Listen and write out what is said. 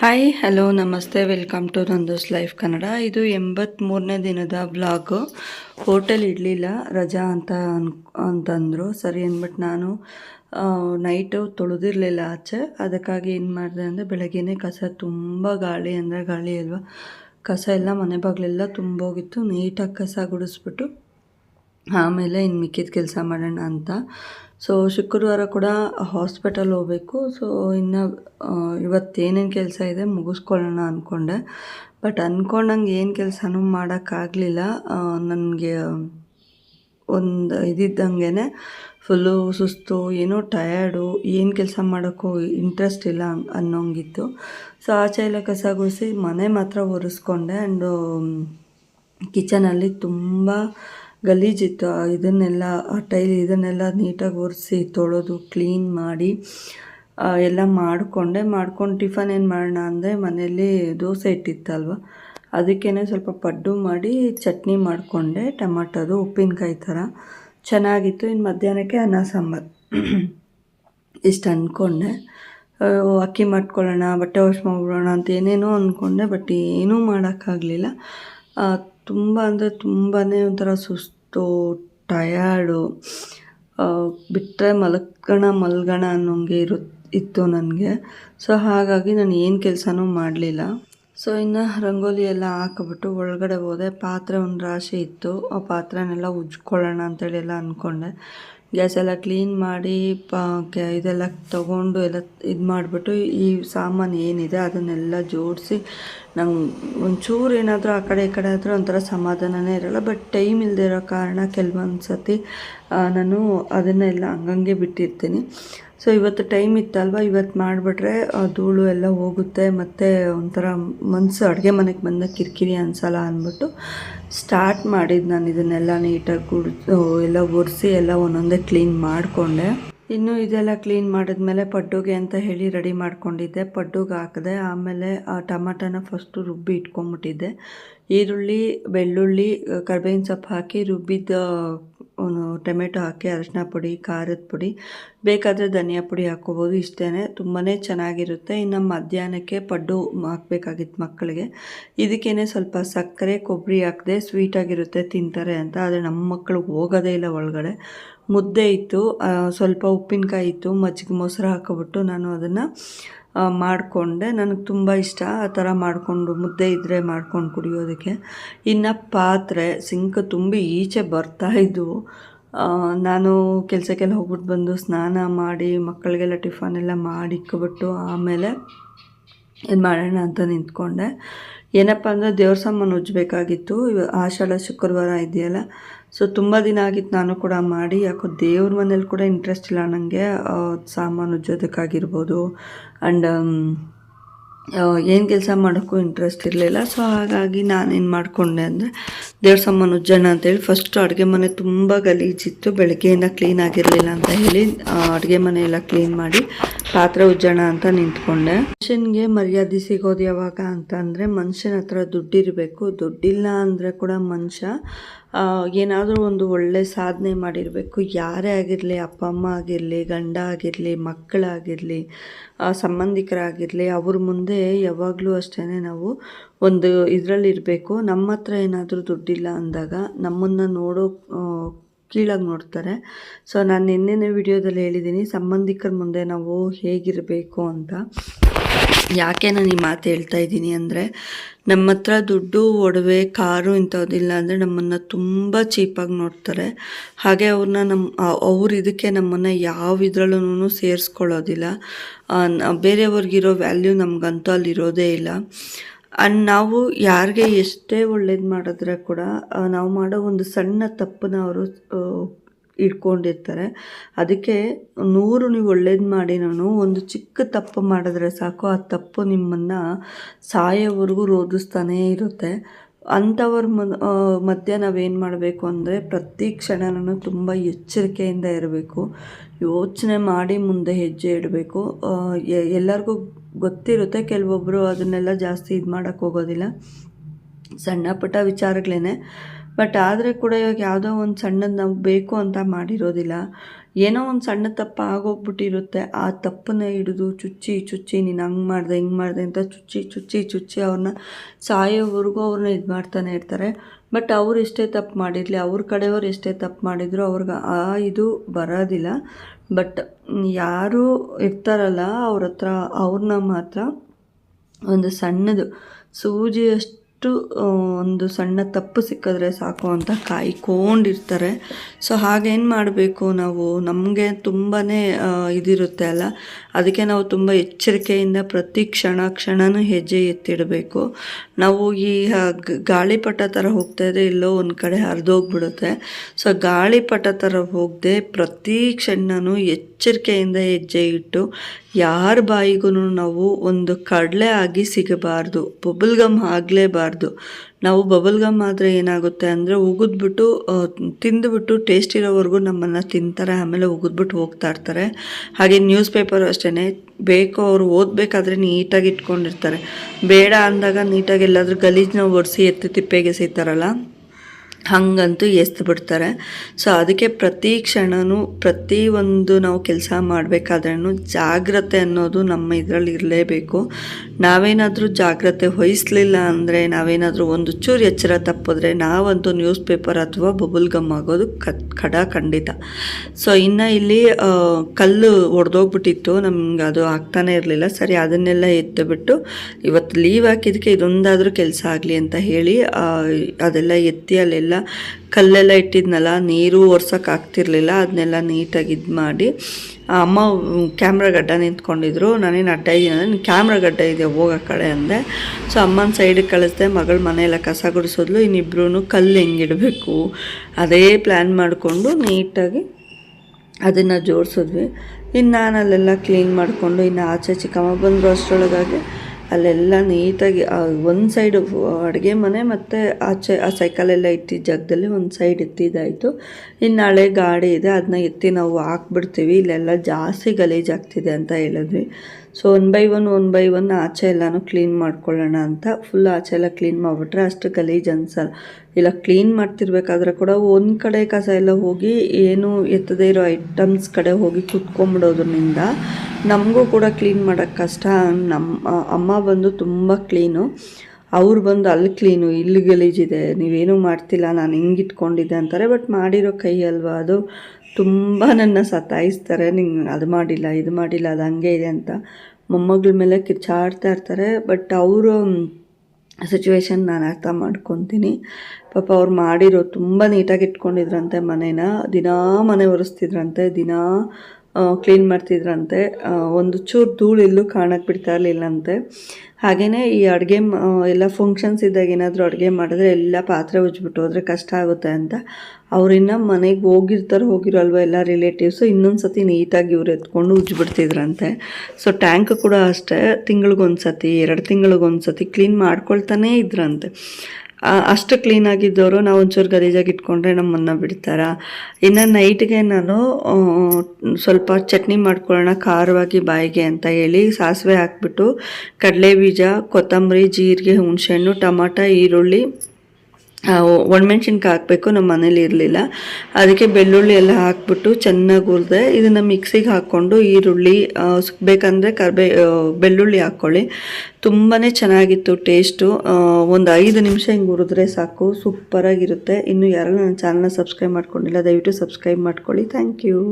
Hi hello ನಮಸ್ತೆ welcome to Nando's life Kannada ಇದು ಎಂಬತ್ತ್ಮೂರನೇ ದಿನದ ಬ್ಲಾಗು ಹೋಟೆಲ್ ಇಡಲಿಲ್ಲ, ರಜಾ ಅಂತ ಅನ್, ಅಂತಂದರು. ಸರಿ ಅಂದ್ಬಿಟ್ಟು ನಾನು ನೈಟು ತೊಳೆದಿರಲಿಲ್ಲ ಆಚೆ. ಅದಕ್ಕಾಗಿ ಏನು ಮಾಡಿದೆ ಅಂದರೆ ಬೆಳಗ್ಗೆನೇ ಕಸ ತುಂಬ ಗಾಳಿ ಅಂದರೆ ಗಾಳಿ ಅಲ್ವಾ? ಕಸ ಎಲ್ಲ ಮನೆ ಬಾಗಿಲೆಲ್ಲ ತುಂಬೋಗಿತ್ತು. ನೀಟಾಗಿ ಕಸ ಗುಡಿಸ್ಬಿಟ್ಟು ಆಮೇಲೆ ಇನ್ನು ಮಿಕ್ಕಿದ ಕೆಲಸ ಮಾಡೋಣ ಅಂತ. ಸೊ ಶುಕ್ರವಾರ ಕೂಡ ಹಾಸ್ಪಿಟಲ್ ಹೋಗಬೇಕು. ಸೊ ಇನ್ನು ಇವತ್ತೇನೇನು ಕೆಲಸ ಇದೆ ಮುಗಿಸ್ಕೊಳ್ಳೋಣ ಅಂದ್ಕೊಂಡೆ ಬಟ್ ಅಂದ್ಕೊಂಡಂಗೆ ಏನು ಕೆಲಸನೂ ಮಾಡೋಕ್ಕಾಗಲಿಲ್ಲ ನನಗೆ ಒಂದು ಇದಿದ್ದಂಗೆ ಫುಲ್ಲು ಸುಸ್ತು, ಏನೋ ಟಯರ್ಡು ಏನು ಕೆಲಸ ಮಾಡೋಕ್ಕೂ ಇಂಟ್ರೆಸ್ಟ್ ಇಲ್ಲ ಅನ್ನೋಂಗಿತ್ತು. ಸೊ ಆಚೆ ಎಲ್ಲ ಕಸ ಗುಡಿಸಿ ಮನೆ ಮಾತ್ರ ಒರೆಸ್ಕೊಂಡೆ. ಆ್ಯಂಡು ಕಿಚನಲ್ಲಿ ತುಂಬ ಗಲೀಜಿತ್ತು. ಇದನ್ನೆಲ್ಲ ಟೈಲ್ ಇದನ್ನೆಲ್ಲ ನೀಟಾಗಿ ಒರೆಸಿ ತೊಳೆದು ಕ್ಲೀನ್ ಮಾಡಿ ಎಲ್ಲ ಮಾಡಿಕೊಂಡೆ. ಮಾಡ್ಕೊಂಡು ಟಿಫನ್ ಏನು ಮಾಡೋಣ ಅಂದರೆ ಮನೆಯಲ್ಲಿ ದೋಸೆ ಇಟ್ಟಿತ್ತಲ್ವ? ಅದಕ್ಕೇ ಸ್ವಲ್ಪ ಪಡ್ಡು ಮಾಡಿ ಚಟ್ನಿ ಮಾಡಿಕೊಂಡೆ. ಟೊಮಾಟೋದು, ಉಪ್ಪಿನಕಾಯಿ ಥರ. ಚೆನ್ನಾಗಿತ್ತು. ಇನ್ನು ಮಧ್ಯಾಹ್ನಕ್ಕೆ ಅನ್ನ ಸಾಂಬಾರು. ಇಷ್ಟು ಅಂದ್ಕೊಂಡೆ ಅಕ್ಕಿ ಮಾಡ್ಕೊಳ್ಳೋಣ, ಬಟ್ಟೆ ವಾಶ್ ಮಾಡ್ಬಿಡೋಣ ಅಂತ ಏನೇನೋ ಅಂದ್ಕೊಂಡೆ ಬಟ್ ಏನೂ ಮಾಡೋಕ್ಕಾಗಲಿಲ್ಲ. ತುಂಬ ಅಂದರೆ ತುಂಬಾ ಒಂಥರ ಸುಸ್ತು ಟಯರ್ಡು ಬಿಟ್ಟರೆ ಮಲಗೋಣ ಮಲ್ಗೋಣ ಅನ್ನೋಂಗೆ ಇರು ಇತ್ತು ನನಗೆ. ಸೊ ಹಾಗಾಗಿ ನಾನು ಏನು ಕೆಲಸನೂ ಮಾಡಲಿಲ್ಲ. ಸೊ ಇನ್ನು ರಂಗೋಲಿ ಎಲ್ಲ ಹಾಕಿಬಿಟ್ಟು ಒಳಗಡೆ ಹೋದೆ. ಪಾತ್ರೆ ಒಂದು ರಾಶಿ ಇತ್ತು. ಆ ಪಾತ್ರೆನೆಲ್ಲ ಉಜ್ಕೊಳ್ಳೋಣ ಅಂತೇಳಿ ಎಲ್ಲ ಅಂದ್ಕೊಂಡೆ ಗ್ಯಾಸ್ ಎಲ್ಲ ಕ್ಲೀನ್ ಮಾಡಿ ಇದೆಲ್ಲ ತಗೊಂಡು ಎಲ್ಲ ಇದು ಮಾಡಿಬಿಟ್ಟು ಈ ಸಾಮಾನು ಏನಿದೆ ಅದನ್ನೆಲ್ಲ ಜೋಡಿಸಿ ನಂಗೆ ಒಂಚೂರು ಏನಾದರೂ ಆ ಕಡೆ ಈ ಕಡೆ ಆದರೂ ಒಂಥರ ಸಮಾಧಾನನೇ ಇರೋಲ್ಲ. ಬಟ್ ಟೈಮ್ ಇಲ್ಲದೆ ಇರೋ ಕಾರಣ ಕೆಲವೊಂದು ಸತಿ ನಾನು ಅದನ್ನೆಲ್ಲ ಹಂಗಂಗೆ ಬಿಟ್ಟಿರ್ತೀನಿ. ಸೊ ಇವತ್ತು ಟೈಮ್ ಇತ್ತಲ್ವ? ಇವತ್ತು ಮಾಡಿಬಿಟ್ರೆ ಧೂಳು ಎಲ್ಲ ಹೋಗುತ್ತೆ. ಮತ್ತು ಒಂಥರ ಮನಸ್ಸು ಅಡುಗೆ ಮನೆಗೆ ಬಂದ ಕಿರಿಕಿರಿ ಅನ್ಸಲ್ಲ ಅಂದ್ಬಿಟ್ಟು ಸ್ಟಾರ್ಟ್ ಮಾಡಿದ್ದು ನಾನು ಇದನ್ನೆಲ್ಲ ನೀಟಾಗಿ ಗುಡ್ ಎಲ್ಲ ಒರೆಸಿ ಎಲ್ಲ ಒಂದೊಂದೇ ಕ್ಲೀನ್ ಮಾಡಿಕೊಂಡೆ. ಇನ್ನು ಇದೆಲ್ಲ ಕ್ಲೀನ್ ಮಾಡಿದ್ಮೇಲೆ ಪಡ್ಡುಗೆ ಅಂತ ಹೇಳಿ ರೆಡಿ ಮಾಡ್ಕೊಂಡಿದ್ದೆ. ಪಡ್ಡುಗೆ ಹಾಕಿದೆ. ಆಮೇಲೆ ಟಮಾಟನ ಫಸ್ಟು ರುಬ್ಬಿ ಇಟ್ಕೊಂಬಿಟ್ಟಿದ್ದೆ ಈರುಳ್ಳಿ, ಬೆಳ್ಳುಳ್ಳಿ, ಕರ್ಬೇವಿನ ಸೊಪ್ಪು ಹಾಕಿ ರುಬ್ಬಿದ್ದ ಟೊಮೆಟೊ ಹಾಕಿ, ಅರಿಶಿನ ಪುಡಿ, ಖಾರದ ಪುಡಿ, ಬೇಕಾದರೆ ಧನಿಯಾ ಪುಡಿ ಹಾಕ್ಕೋಬೋದು. ಇಷ್ಟೇ ತುಂಬಾ ಚೆನ್ನಾಗಿರುತ್ತೆ. ಇನ್ನು ಮಧ್ಯಾಹ್ನಕ್ಕೆ ಪಡ್ಡು ಹಾಕಬೇಕಾಗಿತ್ತು ಮಕ್ಕಳಿಗೆ. ಇದಕ್ಕೇ ಸ್ವಲ್ಪ ಸಕ್ಕರೆ, ಕೊಬ್ಬರಿ ಹಾಕದೆ ಸ್ವೀಟಾಗಿರುತ್ತೆ ತಿಂತಾರೆ ಅಂತ. ಆದರೆ ನಮ್ಮ ಮಕ್ಕಳು ಹೋಗೋದೇ ಇಲ್ಲ ಒಳಗಡೆ. ಮುದ್ದೆ ಇತ್ತು ಸ್ವಲ್ಪ ಉಪ್ಪಿನಕಾಯಿ ಇತ್ತು, ಮಜ್ಜಿಗೆ ಮೊಸರು ಹಾಕೋಬಿಟ್ಟು ನಾನು ಅದನ್ನು ಮಾಡಿಕೊಂಡೆ. ನನಗೆ ತುಂಬ ಇಷ್ಟ. ಆ ಥರ ಮಾಡಿಕೊಂಡು ಮುದ್ದೆ ಇದ್ದರೆ ಮಾಡ್ಕೊಂಡು ಕುಡಿಯೋದಕ್ಕೆ. ಇನ್ನು ಪಾತ್ರೆ ಸಿಂಕ್ ತುಂಬಿ ಈಚೆ ಬರ್ತಾಯಿದ್ವು ನಾನು ಕೆಲಸಕ್ಕೆಲ್ಲ ಹೋಗ್ಬಿಟ್ಟು ಬಂದು ಸ್ನಾನ ಮಾಡಿ, ಮಕ್ಕಳಿಗೆಲ್ಲ ಟಿಫನ್ ಎಲ್ಲ ಮಾಡಿಕ್ಬಿಟ್ಟು ಆಮೇಲೆ ಇದು ಮಾಡೋಣ ಅಂತ ನಿಂತ್ಕೊಂಡೆ. ಏನಪ್ಪ ಅಂದರೆ ದೇವ್ರ ಸಾಮಾನು ಉಜ್ಜಬೇಕಾಗಿತ್ತು. ಆಷಾಢ ಶುಕ್ರವಾರ ಇದೆಯಲ್ಲ. ಸೊ ತುಂಬ ದಿನ ಆಗಿತ್ತು ನಾನು ಕೂಡ ಮಾಡಿ. ಯಾಕೋ ದೇವ್ರ ಮನೇಲಿ ಕೂಡ ಇಂಟ್ರೆಸ್ಟ್ ಇಲ್ಲ ನನಗೆ ಸಾಮಾನು ಉಜ್ಜೋದಕ್ಕಾಗಿರ್ಬೋದು. ಆ್ಯಂಡ್ ಏನು ಕೆಲಸ ಮಾಡೋಕ್ಕೂ ಇಂಟ್ರೆಸ್ಟ್ ಇರಲಿಲ್ಲ. ಸೊ ಹಾಗಾಗಿ ನಾನೇನು ಮಾಡಿಕೊಂಡೆ ಅಂದರೆ ದೇವ್ರ ಸಾಮಾನು ಉಜ್ಜೋಣ ಅಂತೇಳಿ ಫಸ್ಟ್ ಅಡುಗೆ ಮನೆ ತುಂಬ ಗಲೀಜಿತ್ತು. ಬೆಳಗ್ಗೆಯಿಂದ ಕ್ಲೀನ್ ಆಗಿರಲಿಲ್ಲ ಅಂತ ಹೇಳಿ ಅಡುಗೆ ಮನೆ ಎಲ್ಲ ಕ್ಲೀನ್ ಮಾಡಿ ಪಾತ್ರೆ ಉಜ್ಜೋಣ ಅಂತ ನಿಂತ್ಕೊಂಡೆ. ಮನುಷ್ಯನಿಗೆ ಮರ್ಯಾದೆ ಸಿಗೋದು ಯಾವಾಗ ಅಂತಂದರೆ ಮನುಷ್ಯನ ಹತ್ರ ದುಡ್ಡಿರಬೇಕು. ದುಡ್ಡಿಲ್ಲ ಅಂದರೆ ಕೂಡ ಮನುಷ್ಯ ಏನಾದರೂ ಒಂದು ಒಳ್ಳೆ ಸಾಧನೆ ಮಾಡಿರಬೇಕು. ಯಾರೇ ಆಗಿರಲಿ, ಅಪ್ಪ, ಅಮ್ಮ ಆಗಿರಲಿ, ಗಂಡ ಆಗಿರಲಿ, ಮಕ್ಕಳಾಗಿರಲಿ ಸಂಬಂಧಿಕರಾಗಿರಲಿ, ಅವ್ರ ಮುಂದೆ ಯಾವಾಗಲೂ ಅಷ್ಟೇ ನಾವು ಒಂದು ಇದರಲ್ಲಿರಬೇಕು ನಮ್ಮ ಹತ್ರ ಏನಾದರೂ ದುಡ್ಡಿಲ್ಲ ಅಂದಾಗ ನಮ್ಮನ್ನು ನೋಡೋ ಕೀಳಾಗಿ ನೋಡ್ತಾರೆ. ಸೊ, ನಾನು ನಿನ್ನೆನೇ ವಿಡಿಯೋದಲ್ಲಿ ಹೇಳಿದ್ದೀನಿ ಸಂಬಂಧಿಕರ ಮುಂದೆ ನಾವು ಹೇಗಿರಬೇಕು ಅಂತ. ಯಾಕೆ ನಾನು ಈ ಮಾತು ಹೇಳ್ತಾ ಇದ್ದೀನಿ ಅಂದರೆ ನಮ್ಮ ಹತ್ರ ದುಡ್ಡು, ಒಡವೆ, ಕಾರು ಇಂಥದ್ದಿಲ್ಲ ಅಂದರೆ ನಮ್ಮನ್ನು ತುಂಬ ಚೀಪಾಗಿ ನೋಡ್ತಾರೆ. ಹಾಗೆ ಅವ್ರನ್ನ ನಮ್ಮ ಅವ್ರ ಇದಕ್ಕೆ ನಮ್ಮನ್ನು ಯಾವ ಇದರಲ್ಲೂ ಸೇರಿಸ್ಕೊಳ್ಳೋದಿಲ್ಲ. ಬೇರೆಯವ್ರಿಗಿರೋ ವ್ಯಾಲ್ಯೂ ನಮಗಂತೂ ಅಲ್ಲಿರೋದೇ ಇಲ್ಲ. ಆ್ಯಂಡ್ ನಾವು ಯಾರಿಗೆ ಎಷ್ಟೇ ಒಳ್ಳೇದು ಮಾಡಿದ್ರೆ ಕೂಡ ನಾವು ಮಾಡೋ ಒಂದು ಸಣ್ಣ ತಪ್ಪನ್ನ ಅವರು ಇಟ್ಕೊಂಡಿರ್ತಾರೆ. ಅದಕ್ಕೆ ನೂರು ನೀವು ಒಳ್ಳೇದು ಮಾಡಿ, ನಾನು ಒಂದು ಚಿಕ್ಕ ತಪ್ಪು ಮಾಡಿದ್ರೆ ಸಾಕು, ಆ ತಪ್ಪು ನಿಮ್ಮನ್ನು ಸಾಯೋವರೆಗೂ ರೋಧಿಸ್ತಾನೇ ಇರುತ್ತೆ. ಅಂಥವ್ರ ಮಧ್ಯೆ ನಾವೇನು ಮಾಡಬೇಕು ಅಂದರೆ ಪ್ರತಿ ಕ್ಷಣನೂ ತುಂಬ ಎಚ್ಚರಿಕೆಯಿಂದ ಇರಬೇಕು. ಯೋಚನೆ ಮಾಡಿ ಮುಂದೆ ಹೆಜ್ಜೆ ಇಡಬೇಕು. ಎಲ್ಲರಿಗೂ ಗೊತ್ತಿರುತ್ತೆ ಕೆಲವೊಬ್ಬರು ಅದನ್ನೆಲ್ಲ ಜಾಸ್ತಿ ಇದು ಮಾಡೋಕ್ಕೋಗೋದಿಲ್ಲ ಸಣ್ಣ ಪುಟ್ಟ ವಿಚಾರಗಳೇ ಬಟ್ ಆದರೆ ಕೂಡ ಇವಾಗ ಯಾವುದೋ ಒಂದು ಸಣ್ಣದು ನಾವು ಬೇಕು ಅಂತ ಮಾಡಿರೋದಿಲ್ಲ. ಏನೋ ಒಂದು ಸಣ್ಣ ತಪ್ಪು ಆಗೋಗ್ಬಿಟ್ಟಿರುತ್ತೆ. ಆ ತಪ್ಪನ್ನ ಹಿಡಿದು ಚುಚ್ಚಿ ಚುಚ್ಚಿ ನೀನು ಹಂಗೆ ಮಾಡಿದೆ, ಹಿಂಗೆ ಮಾಡಿದೆ ಅಂತ ಚುಚ್ಚಿ ಚುಚ್ಚಿ ಚುಚ್ಚಿ ಅವ್ರನ್ನ ಸಾಯೋವರೆಗೂ ಅವ್ರನ್ನ ಇದು ಮಾಡ್ತಾನೆ ಇರ್ತಾರೆ. ಬಟ್ ಅವ್ರು ಎಷ್ಟೇ ತಪ್ಪು ಮಾಡಿರಲಿ, ಅವ್ರ ಕಡೆಯವ್ರು ಎಷ್ಟೇ ತಪ್ಪು ಮಾಡಿದ್ರು ಅವ್ರಿಗೆ ಆ ಇದು ಬರೋದಿಲ್ಲ. ಬಟ್ ಯಾರು ಇರ್ತಾರಲ್ಲ ಅವ್ರ ಹತ್ರ ಅವ್ರನ್ನ ಮಾತ್ರ ಒಂದು ಸಣ್ಣದು, ಸೂಜಿಯಷ್ಟು ಆ, ಒಂದು ಸಣ್ಣ ತಪ್ಪು ಸಿಕ್ಕಿದ್ರೆ ಸಾಕು ಅಂತ ಕಾಯ್ಕೊಂಡಿರ್ತಾರೆ. ಸೊ ಹಾಗೇನು ಮಾಡಬೇಕು ನಾವು? ನಮಗೆ ತುಂಬಾ ಇದಿರುತ್ತೆ ಅಲ್ಲ? ಅದಕ್ಕೆ ನಾವು ತುಂಬ ಎಚ್ಚರಿಕೆಯಿಂದ ಪ್ರತಿ ಕ್ಷಣ ಕ್ಷಣನೂ ಹೆಜ್ಜೆ ಎತ್ತಿಡಬೇಕು. ನಾವು ಈ ಗಾಳಿಪಟ ಥರ ಹೋಗ್ತಾ ಇದೆ, ಎಲ್ಲೋ ಒಂದು ಕಡೆ ಹರಿದೋಗ್ಬಿಡುತ್ತೆ ಸೊ ಗಾಳಿಪಟ ಥರ ಹೋಗದೆ ಪ್ರತಿ ಕ್ಷಣನೂ ಎಚ್ಚರಿಕೆಯಿಂದ ಹೆಜ್ಜೆ ಇಟ್ಟು ಯಾರ ಬಾಯಿಗೂ ನಾವು ಒಂದು ಕಡಲೆ ಆಗಿ ಸಿಗಬಾರ್ದು, ಬಬಲ್ ಗಮ್ ಆಗಲೇಬಾರ್ದು. ನಾವು ಬಬಲ್ ಗಮ್ ಆದರೆ ಏನಾಗುತ್ತೆ ಅಂದರೆ ಉಗಿದ್ಬಿಟ್ಟು ತಿಂದುಬಿಟ್ಟು ಟೇಸ್ಟ್ ಇರೋವರೆಗೂ ನಮ್ಮನ್ನು ತಿಂತಾರೆ, ಆಮೇಲೆ ಉಗಿದ್ಬಿಟ್ಟು ಹೋಗ್ತಾ ಇರ್ತಾರೆ. ಹಾಗೆ ನ್ಯೂಸ್ ಪೇಪರ್ ಅಷ್ಟೇ ಬೇಕು ಅವರು ಓದಬೇಕಾದ್ರೆ ನೀಟಾಗಿ ಇಟ್ಕೊಂಡಿರ್ತಾರೆ. ಬೇಡ ಅಂದಾಗ ನೀಟಾಗಿ ಎಲ್ಲಾದರೂ ಗಲೀಜನ್ನ ಒರೆಸಿ ಎತ್ತಿ ತಿಪ್ಪೆಗೆ ಎಸಿತಾರಲ್ಲ ಹಂಗಂತೂ ಎಸ್ದು ಬಿಡ್ತಾರೆ ಸೊ ಅದಕ್ಕೆ ಪ್ರತಿ ಕ್ಷಣನೂ ಪ್ರತಿಯೊಂದು ನಾವು ಕೆಲಸ ಮಾಡಬೇಕಾದ್ರೂ ಜಾಗ್ರತೆ ಅನ್ನೋದು ನಮ್ಮ ಇದರಲ್ಲಿ ಇರಲೇಬೇಕು. ನಾವೇನಾದರೂ ಜಾಗ್ರತೆ ವಹಿಸ್ಲಿಲ್ಲ ಅಂದರೆ, ನಾವೇನಾದರೂ ಒಂದು ಚೂರು ಎಚ್ಚರ ತಪ್ಪಿದ್ರೆ ನಾವಂತೂ ನ್ಯೂಸ್ ಪೇಪರ್ ಅಥವಾ ಬಬುಲ್ ಗಮ್ ಆಗೋದು ಕ ಖಡ ಖಂಡಿತ. ಸೊ ಇನ್ನು ಇಲ್ಲಿ ಕಲ್ಲು ಒಡೆದೋಗ್ಬಿಟ್ಟಿತ್ತು. ನಮ್ಗೆ ಅದು ಆಗ್ತಾನೆ ಇರಲಿಲ್ಲ. ಸರಿ, ಅದನ್ನೆಲ್ಲ ಎತ್ತಿಬಿಟ್ಟು ಇವತ್ತು ಲೀವ್ ಹಾಕಿದ್ದಕ್ಕೆ ಇದೊಂದಾದರೂ ಕೆಲಸ ಆಗಲಿ ಅಂತ ಹೇಳಿ ಅದೆಲ್ಲ ಎತ್ತಿ ಅಲ್ಲೆಲ್ಲ ಕಲ್ಲೆಲ್ಲ ಇಟ್ಟಿದ್ನಲ್ಲ, ನೀರು ಒರ್ಸೋಕೆ ಆಗ್ತಿರ್ಲಿಲ್ಲ, ಅದನ್ನೆಲ್ಲ ನೀಟಾಗಿ ಇದು ಮಾಡಿ. ಅಮ್ಮ ಕ್ಯಾಮ್ರಾ ಗಡ್ಡ ನಿಂತ್ಕೊಂಡಿದ್ರು. ನಾನೇನು ಅಡ್ಡ ಇದ್ದೀನಿ ಅಂದರೆ ಕ್ಯಾಮ್ರಾ ಗಡ್ಡ ಇದೆ, ಹೋಗೋ ಕಡೆ ಅಂದೆ. ಸೊ ಅಮ್ಮನ ಸೈಡಿಗೆ ಕಳಿಸ್ದೆ, ಮಗಳು ಮನೆಯೆಲ್ಲ ಕಸ ಗುಡಿಸೋದ್ಲು. ಇನ್ನಿಬ್ರು ಕಲ್ಲು ಹೆಂಗಿಡಬೇಕು ಅದೇ ಪ್ಲ್ಯಾನ್ ಮಾಡಿಕೊಂಡು ನೀಟಾಗಿ ಅದನ್ನು ಜೋಡಿಸಿದ್ವಿ. ಇನ್ನು ನಾನು ಅಲ್ಲೆಲ್ಲ ಕ್ಲೀನ್ ಮಾಡಿಕೊಂಡು ಇನ್ನು ಆಚೆ ಚಿಕ್ಕಮ್ಮ ಬಂದರು ಅಷ್ಟರೊಳಗಾಗಿ. ಅಲ್ಲೆಲ್ಲ ನೀಟಾಗಿ ಒಂದು ಸೈಡು ಅಡುಗೆ ಮನೆ ಮತ್ತು ಆಚೆ, ಆ ಸೈಕಲೆಲ್ಲ ಇಟ್ಟಿದ್ದ ಜಾಗದಲ್ಲಿ ಒಂದು ಸೈಡ್ ಎತ್ತಿದ್ದಾಯಿತು ಇನ್ನು ಹಳೆ ಗಾಡಿ ಇದೆ ಅದನ್ನ ಎತ್ತಿ ನಾವು ಹಾಕ್ಬಿಡ್ತೀವಿ. ಇಲ್ಲೆಲ್ಲ ಜಾಸ್ತಿ ಗಲೀಜಾಗ್ತಿದೆ ಅಂತ ಹೇಳಿದ್ವಿ. So one by one one by one ಆಚೆ ಎಲ್ಲನೂ ಕ್ಲೀನ್ ಮಾಡ್ಕೊಳ್ಳೋಣ ಅಂತ ಫುಲ್ ಆಚೆ ಎಲ್ಲ ಕ್ಲೀನ್ ಮಾಡಿಬಿಟ್ರೆ ಅಷ್ಟು ಗಲೀಜು ಅನ್ಸಲ್ಲ. ಇಲ್ಲ ಕ್ಲೀನ್ ಮಾಡ್ತಿರ್ಬೇಕಾದ್ರೆ ಕೂಡ ಒಂದು ಕಡೆ ಕಸ ಎಲ್ಲ ಹೋಗಿ ಏನು ಎತ್ತದೇ ಇರೋ ಐಟಮ್ಸ್ ಕಡೆ ಹೋಗಿ ಕುತ್ಕೊಂಡ್ಬಿಡೋದ್ರಿಂದ ನಮಗೂ ಕೂಡ ಕ್ಲೀನ್ ಮಾಡೋಕ್ಕೆ ಕಷ್ಟ. ನಮ್ಮ ಅಮ್ಮ ಬಂದು ತುಂಬ ಕ್ಲೀನು ಅವ್ರು ಬಂದು ಅಲ್ಲಿ ಕ್ಲೀನು ಇಲ್ಲಿ ಗಲೀಜಿದೆ ನೀವೇನು ಮಾಡ್ತಿಲ್ಲ, ನಾನು ಹಿಂಗೆ ಇಟ್ಕೊಂಡಿದ್ದೆ ಅಂತಾರೆ ಬಟ್ ಮಾಡಿರೋ ಕೈ ಅಲ್ವಾ ಅದು? ತುಂಬ ನನ್ನ ಸತಾಯಿಸ್ತಾರೆ ನಿಂಗೆ ಅದು ಮಾಡಿಲ್ಲ, ಇದು ಮಾಡಿಲ್ಲ, ಅದು ಹಂಗೆ ಇದೆ ಅಂತ. ಮೊಮ್ಮಗಳ ಮೇಲೆ ಕಿರ್ಚಾಡ್ತಾ ಇರ್ತಾರೆ, ಬಟ್ ಅವರು ಸಿಚುವೇಶನ್ ನಾನು ಅರ್ಥ ಮಾಡ್ಕೊತೀನಿ. ಪಾಪ ಅವ್ರು ಮಾಡಿರೋ ತುಂಬ ನೀಟಾಗಿ ಇಟ್ಕೊಂಡಿದ್ರಂತೆ ಮನೇನ, ದಿನಾ ಮನೆ ಒರೆಸ್ತಿದ್ರಂತೆ, ದಿನಾ ಕ್ಲೀನ್ ಮಾಡ್ತಿದ್ರಂತೆ. ಒಂದು ಚೂರು ಧೂಳು ಎಲ್ಲೂ ಕಾಣಕ್ಕೆ ಬಿಡ್ತಾ ಇರಲಿಲ್ಲಂತೆ. ಹಾಗೆಯೇ ಈ ಅಡುಗೆ ಎಲ್ಲ ಫಂಕ್ಷನ್ಸ್ ಇದ್ದಾಗ ಏನಾದರೂ ಅಡುಗೆ ಮಾಡಿದ್ರೆ ಎಲ್ಲ ಪಾತ್ರೆ ಉಜ್ಬಿಟ್ಟು ಹೋದರೆ ಕಷ್ಟ ಆಗುತ್ತೆ ಅಂತ. ಅವ್ರಿನ್ನ ಮನೆಗೆ ಹೋಗಿರ್ತಾರೆ ಹೋಗಿರೋಲ್ವ ಎಲ್ಲ ರಿಲೇಟಿವ್ಸು ಇನ್ನೊಂದು ಸತಿ ನೀಟಾಗಿ ಇವ್ರು ಎತ್ಕೊಂಡು ಉಜ್ಬಿಡ್ತಿದ್ರಂತೆ. ಸೊ ಟ್ಯಾಂಕ್ ಕೂಡ ಅಷ್ಟೇ. ತಿಂಗಳಿಗೊಂದು ಸತಿ ಎರಡು ತಿಂಗಳಿಗೊಂದು ಸತಿ ಕ್ಲೀನ್ ಮಾಡ್ಕೊಳ್ತಾನೇ ಇದ್ರಂತೆ. ಅಷ್ಟು ಕ್ಲೀನಾಗಿದ್ದವರು ನಾವು ಒಂಚೂರು ಗಲೀಜಾಗಿ ಇಟ್ಕೊಂಡ್ರೆ ನಮ್ಮನ್ನು ಬಿಡ್ತಾರ? ಇನ್ನು ನೈಟ್ಗೆ ನಾನು ಸ್ವಲ್ಪ ಚಟ್ನಿ ಮಾಡ್ಕೊಳ್ಳೋಣ ಖಾರವಾಗಿ ಬಾಯಿಗೆ ಅಂತ ಹೇಳಿ ಸಾಸಿವೆ ಹಾಕ್ಬಿಟ್ಟು ಕಡಲೆ ಬೀಜ ಕೊತ್ತಂಬರಿ, ಜೀರಿಗೆ, ಹುಣಸೆಹಣ್ಣು, ಟಮಾಟ, ಈರುಳ್ಳಿ ಒಣಮೆಣ್ಸಿನ್ಕಾಯಿ ಹಾಕಬೇಕು, ನಮ್ಮ ಮನೇಲಿ ಇರಲಿಲ್ಲ. ಅದಕ್ಕೆ ಬೆಳ್ಳುಳ್ಳಿ ಎಲ್ಲ ಹಾಕ್ಬಿಟ್ಟು ಚೆನ್ನಾಗಿ ಹುರಿದೆ ಇದನ್ನು ಮಿಕ್ಸಿಗೆ ಹಾಕ್ಕೊಂಡು ಈರುಳ್ಳಿ ಬೇಕಂದರೆ ಕರ್ಬೇ ಬೆಳ್ಳುಳ್ಳಿ ಹಾಕ್ಕೊಳ್ಳಿ. ತುಂಬಾ ಚೆನ್ನಾಗಿತ್ತು ಟೇಸ್ಟು. ಒಂದು ಐದು ನಿಮಿಷ ಹಿಂಗೆ ಹುರಿದ್ರೆ ಸಾಕು, ಸೂಪರಾಗಿರುತ್ತೆ. ಇನ್ನು ಯಾರು ನನ್ನ ಚಾನಲ್ನ ಸಬ್ಸ್ಕ್ರೈಬ್ ಮಾಡ್ಕೊಂಡಿಲ್ಲ, ದಯವಿಟ್ಟು ಸಬ್ಸ್ಕ್ರೈಬ್ ಮಾಡ್ಕೊಳ್ಳಿ. Thank you.